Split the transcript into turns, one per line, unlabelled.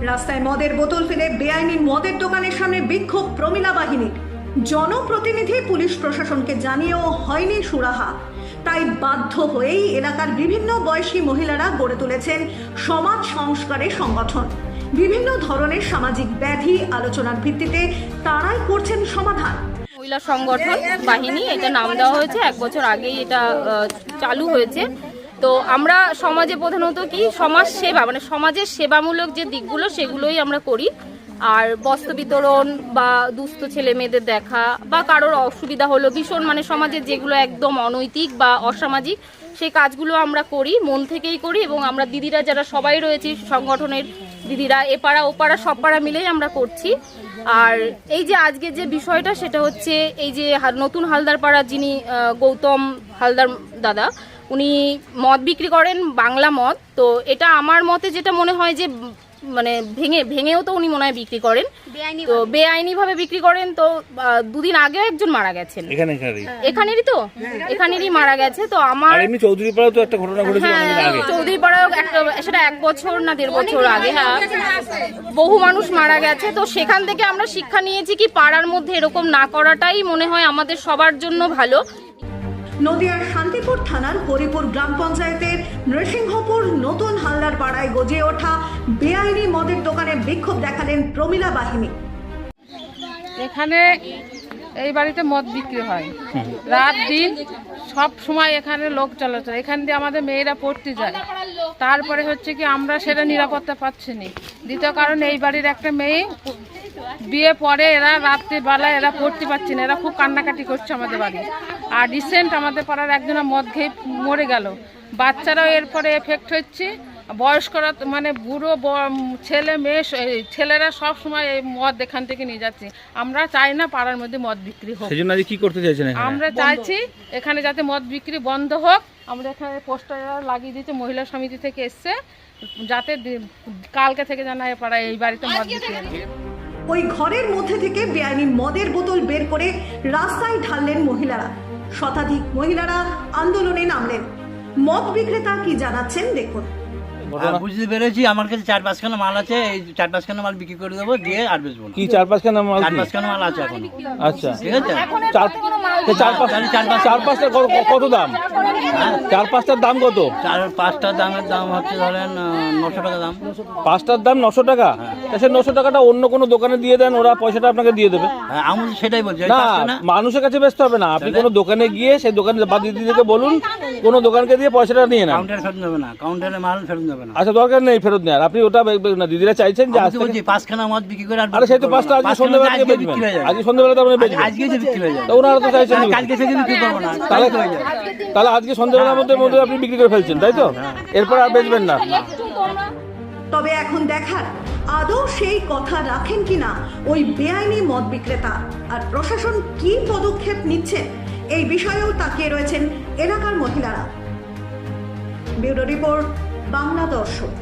রাস্তায় মদের বোতল ফেলে বেআইনি মদের দোকানের সামনে বিক্ষোভ প্রমিলা বাহিনীর জনপ্রতিনিধি পুলিশ প্রশাসনকে জানিয়েও হয়নি সুরাহা। তাই বাধ্য হয়েই এলাকার বিভিন্ন বয়সী মহিলারা গড়ে তুলেছেন সমাজ সংস্কারের সংগঠন। বিভিন্ন ধরনের সামাজিক ব্যাধি আলোচনার ভিত্তিতে তারাই করছেন সমাধান।
মহিলা সংগঠন, বাহিনী, এটা নাম দেওয়া হয়েছে। এক বছর আগেই এটা চালু হয়েছে। তো আমরা সমাজে প্রধানত কি? সমাজ সেবা মানে সমাজের সেবামূলক যে দিকগুলো, সেগুলোই আমরা করি। আর বস্ত্র বিতরণ বা দুস্থ ছেলে মেয়েদের দেখা বা কারোর অসুবিধা হলো, ভীষণ মানে সমাজের যেগুলো একদম অনৈতিক বা অসামাজিক, সেই কাজগুলো আমরা করি, মন থেকেই করি এবং আমরা দিদিরা যারা সবাই রয়েছি, সংগঠনের দিদিরা, এপাড়া ওপাড়া সব পাড়া মিলেই আমরা করছি। আর এই যে আজকে যে বিষয়টা, সেটা হচ্ছে এই যে নতুন হালদার পাড়া যিনি গৌতম হালদার দাদা উনি মদ বিক্রি করেন বাংলা মদ। তো এটা আমার মতে যেটা মনে হয় যে মানে ভেঙে ভেঙেও তো উনি মনে হয় বিক্রি করেন। তো বেআইনি ভাবে বিক্রি করেন তো দুদিন আগেও একজন মারা গেছেন।
এখানে
এখানেরই তো? এখানেরই মারা গেছে তো আমার
এমনি চৌধুরী পাড়াও তো একটা ঘটনা ঘটেছিল
হ্যাঁ
আগে।
চৌধুরী পাড়াও একটা সেটা এক বছর না দেড় বছর আগে হ্যাঁ। বহু মানুষ মারা গেছে তো সেখান থেকে আমরা শিক্ষা নিয়েছি কি পাড়ার মধ্যে এরকম না করাটাই মনে হয় আমাদের সবার জন্য ভালো।
নদিয়ার শান্তিপুর থানার হরিপুর গ্রাম পঞ্চায়েতের নৃসিংহপুর নতুন হালদার পাড়ায় গজিয়ে ওঠা বেআইনি মদের দোকানে বিক্ষোভ দেখালেন প্রমিলা বাহিনী।
এখানে এই বাড়িতে মদ বিক্রি হয়। রাত দিন সব সময় এখানে লোক চলাচল এখান দিয়ে আমাদের মেয়েরা পড়তে যায়। তারপরে হচ্ছে কি আমরা সেটা নিরাপত্তা পাচ্ছি না। দ্বিতীয় কারণ এই বাড়ির একটা মেয়ে বিয়ে পরে এরা রাত্রিবেলা এরা পড়তে পারছে না এরা খুব কান্নাকাটি করছে আমাদের বাড়ি। আর রিসেন্ট আমাদের পাড়ার একজনা মদ খেয়ে মরে গেল। বাচ্চারাও এরপরে এফেক্ট হচ্ছে। বয়স্করা তো মানে বুড়ো ব- ছেলে মেয়ে ছেলেরা সব সময় এই মদ এখান থেকে নিয়ে যাচ্ছে। আমরা চাই না পাড়ার মধ্যে মদ বিক্রি হোক।
সেই জন্য আজ কি করতে চাইছেন
আমরা চাইছি এখানে যাতে মদ বিক্রি বন্ধ হোক। আমরা এখানে পোস্টার লাগিয়ে দিয়েছি মহিলা সমিতি থেকে এসছে। যাতে কালকে থেকে জানা এ পাড়ায় এই বাড়িতে মদ বিক্রি
ওই ঘরের মধ্যে থেকে বেআইনি মদের বোতল বের করে রাস্তায় ঢাললেন মহিলারা। শতাধিক মহিলারা আন্দোলনে নামলেন। মদ বিক্রেতা কি জানাচ্ছেন দেখুন।
বুঝতে পেরেছি আমার কাছে চার পাঁচখানা মাল আছে এই চার পাঁচখানা মাল বিক্রি করে দেবো দিয়ে আর বেচবো
কি চার পাঁচখানা মাল
চার পাঁচখানা মাল আছে এখন।
আচ্ছা।
ঠিক আছে?
চার পাঁচ পাঁচটা কত দাম? চার পাঁচটার দাম কত?
চার পাঁচটা দামের দাম হচ্ছে ধরেন নশো টাকা দাম।
পাঁচটার দাম নশো টাকা? সে নশো টাকাটা অন্য কোনো দোকানে দিয়ে দেন ওরা পয়সাটা আপনাকে দিয়ে দেবে।
হ্যাঁ, আমি সেটাই বলছি
না মানুষের কাছে বেচতে হবে না। আপনি কোনো দোকানে গিয়ে সেই দোকানে বা দিদিকে বলুন কোনো দোকানকে দিয়ে পয়সাটা নিয়ে নেন।
কাউন্টারে ফেরত দেবে না কাউন্টারে মাল ফেরত দেবে না।
আচ্ছা দরকার নেই ফেরত নেওয়ার। আপনি ওটা না দিদিরা চাইছেন যে আজ থেকে
বলছি পাঁচখানা মদ বিক্রি করে আর
সেই তো পাঁচটা আজকে সন্ধ্যাবেলা
আজকে
থেকে বেচবেন
হয়ে
আজকে সন্ধ্যাবেলা তো আপনি
আজ-
বেচবেন।
আজকে যে বিক্রি হয়ে যাবে।
তা ওনারা তো চাইছেন
কালকে থেকে বিক্রি করব না
তাহলে
হয়ে
তাহলে আজকে সন্ধ্যাবেলার মধ্যে মধ্যে আপনি বিক্রি করে ফেলছেন তাই তো? এরপর আর বেচবেন না।
তবে এখন দেখার আদৌ সেই কথা রাখেন কিনা ওই বেআইনি মদ বিক্রেতা? আর প্রশাসন কি পদক্ষেপ নিচ্ছে? এই বিষয়েও তাকিয়ে রয়েছেন এলাকার মহিলারা। ব্যুরো রিপোর্ট বাংলা দর্শক